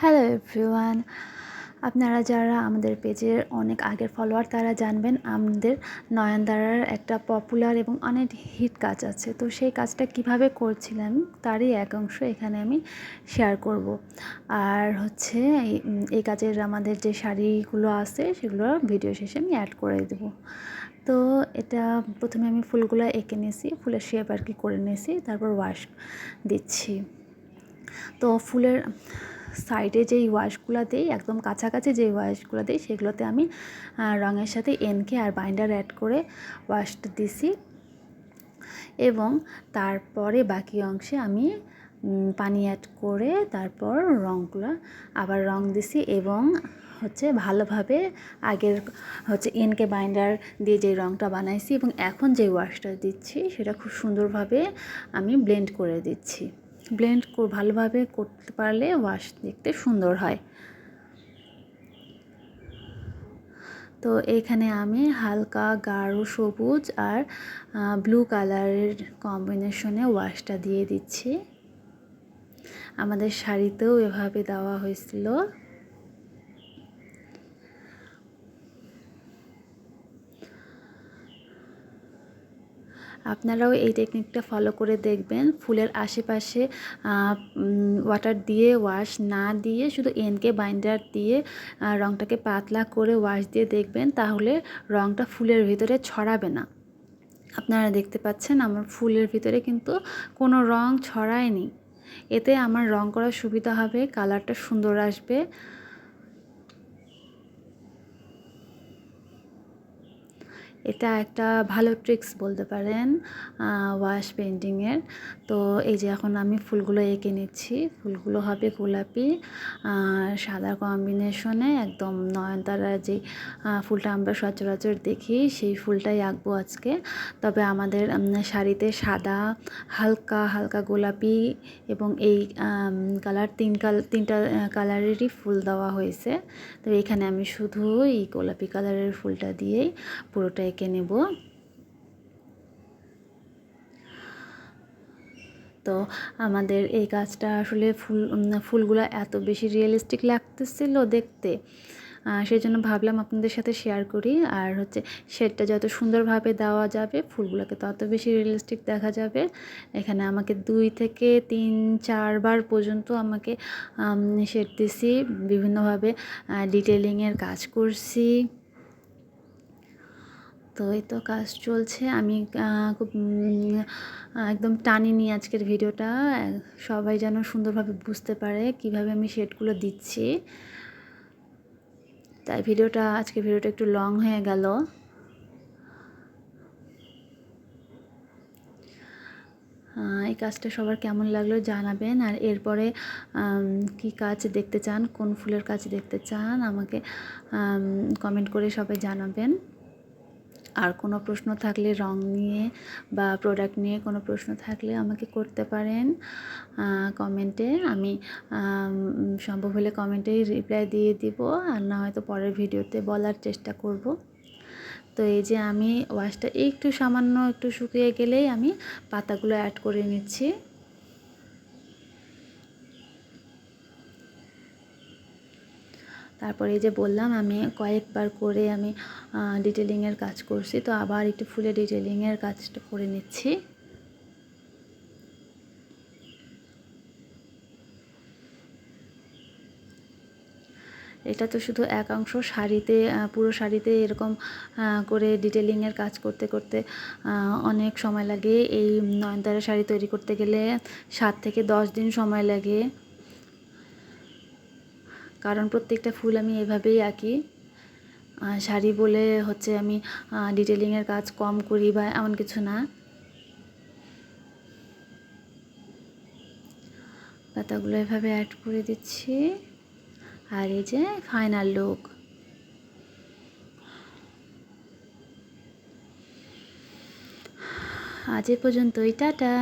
Hello everyone আপনারা যারা আমাদের পেজের অনেক আগের ফলোয়ার তারা জানবেন আমাদের নয়নদারার একটা পপুলার এবং অনেক হিট কাজ আছে। তো সেই কাজটা কীভাবে করছিলাম, তারই এক অংশ এখানে আমি শেয়ার করব। আর হচ্ছে এই- কাজের আমাদের যে শাড়িগুলো আছে, সেগুলো ভিডিও শেষে আমি অ্যাড করে দেবো। তো এটা প্রথমে আমি ফুলগুলো এঁকে নিয়েছি ফুলের শেপ আর কি করে নিয়েছি, তারপর ওয়াশ দিচ্ছি। তো ফুলের সাইডে যেই ওয়াশগুলো দেই, একদম কাছাকাছি যেই ওয়াশগুলো দিই, সেগুলোতে আমি রঙের সাথে এনকে আর বাইন্ডার অ্যাড করে ওয়াশটা দিছি। এবং তারপরে বাকি অংশে আমি পানি অ্যাড করে তারপর রঙগুলো আবার রং দিছি এবং হচ্ছে ভালোভাবে আগের হচ্ছে এনকে বাইন্ডার দিয়ে যে রঙটা বানাইছি এবং এখন যে ওয়াশটা দিচ্ছি, সেটা খুব সুন্দরভাবে আমি ব্লেন্ড করে দিচ্ছি। ব্লেন্ড ভালোভাবে করতে পারলে ওয়াশ দেখতে সুন্দর হয়। তো এখানে আমি হালকা গাঢ় সবুজ আর ব্লু কালারের কম্বিনেশনে ওয়াশটা দিয়ে দিচ্ছি। আমাদের শাড়িতেও এভাবে দেওয়া হয়েছিল। আপনারাও এই টেকনিকটা ফলো করে দেখবেন। ফুলের আশেপাশে ওয়াটার দিয়ে ওয়াশ না দিয়ে শুধু এনকে বাইন্ডার দিয়ে আহ, রঙটাকে পাতলা করে ওয়াশ দিয়ে দেখবেন তাহলে রঙটা ফুলের ভিতরে ছড়াবে না। আপনারা দেখতে পাচ্ছেন আমার ফুলের ভিতরে কিন্তু কোনো রং ছড়ায়নি। এতে আমার রং করার সুবিধা হবে কালারটা সুন্দর আসবে। এটা একটা ভালো ট্রিক্স বলতে পারেন ওয়াশ পেন্টিংয়ের তো এই যে এখন আমি ফুলগুলো এঁকে নিচ্ছি, ফুলগুলো হবে গোলাপি সাদা কম্বিনেশনে একদম নয়নতারা যে ফুলটা আমরা সচরাচর দেখি, সেই ফুলটাই আঁকবো আজকে। তবে আমাদের শাড়িতে সাদা, হালকা হালকা গোলাপি এবং এই কালার তিন কাল, তিনটা কালারেরই ফুল দেওয়া হয়েছে। তো এখানে আমি শুধু এই গোলাপি কালারের ফুলটা দিয়েই পুরোটা এঁকে নেব। তো আমাদের এই গাছটা আসলে ফুল ফুলগুলো এত বেশি রিয়েলিস্টিক লাগতেছিল দেখতে। সেই জন্য ভাবলাম আপনাদের সাথে শেয়ার করি। আর হচ্ছে শেডটা যত সুন্দরভাবে দেওয়া যাবে, ফুলগুলোকে তত বেশি রিয়েলিস্টিক দেখা যাবে। এখানে আমাকে দুই থেকে তিন, চারবার পর্যন্ত আমাকে শেড দিছি। বিভিন্নভাবে ডিটেলিংয়ের কাজ করছি। তো এই তো কাজ চলছে। আমি খুব একদম টানিনি আজকের ভিডিওটা। সবাই যেন সুন্দরভাবে বুঝতে পারে কীভাবে আমি শেডগুলো দিচ্ছি। তাই ভিডিওটা আজকে ভিডিওটা একটু লং হয়ে গেল। এই কাজটা সবার কেমন লাগল জানাবেন। আর এরপরে কি কাজ দেখতে চান, কোন ফুলের কাজ দেখতে চান, আমাকে কমেন্ট করে সবাই জানাবেন। আর কোনো প্রশ্ন থাকলে রং নিয়ে বা প্রোডাক্ট নিয়ে কোনো প্রশ্ন থাকলে আমাকে করতে পারেন কমেন্টে আমি সম্ভব হলে কমেন্টেই রিপ্লাই দিয়ে দিব, আর না হয়তো পরের ভিডিওতে বলার চেষ্টা করব। তো এই যে আমি ওয়াশটা একটু সামান্য একটু শুকিয়ে গেলেই আমি পাতাগুলো অ্যাড করে নিচ্ছি। তারপরে এই যে বললাম, আমি কয়েকবার করে আমি ডিটেলিংয়ের কাজ করছি, তো আবার একটু ফুলে ডিটেলিংয়ের কাজটা করে নিচ্ছি। এটা তো শুধু একাংশ শাড়িতে পুরো শাড়িতে এরকম করে ডিটেলিংয়ের কাজ করতে করতে অনেক সময় লাগে। এই নয়নতারা শাড়ি তৈরি করতে গেলে সাত থেকে দশ দিন সময় লাগে। কারণ প্রত্যেকটা ফুল আমি এভাবেই আঁকি। শাড়ি বলে হচ্ছে আমি ডিটেলিংয়ের কাজ কম করি বা এমন কিছু না। পাতাগুলো এভাবে অ্যাড করে দিচ্ছি। আর এই যে ফাইনাল লুক আজ এ পর্যন্তই, টাটা।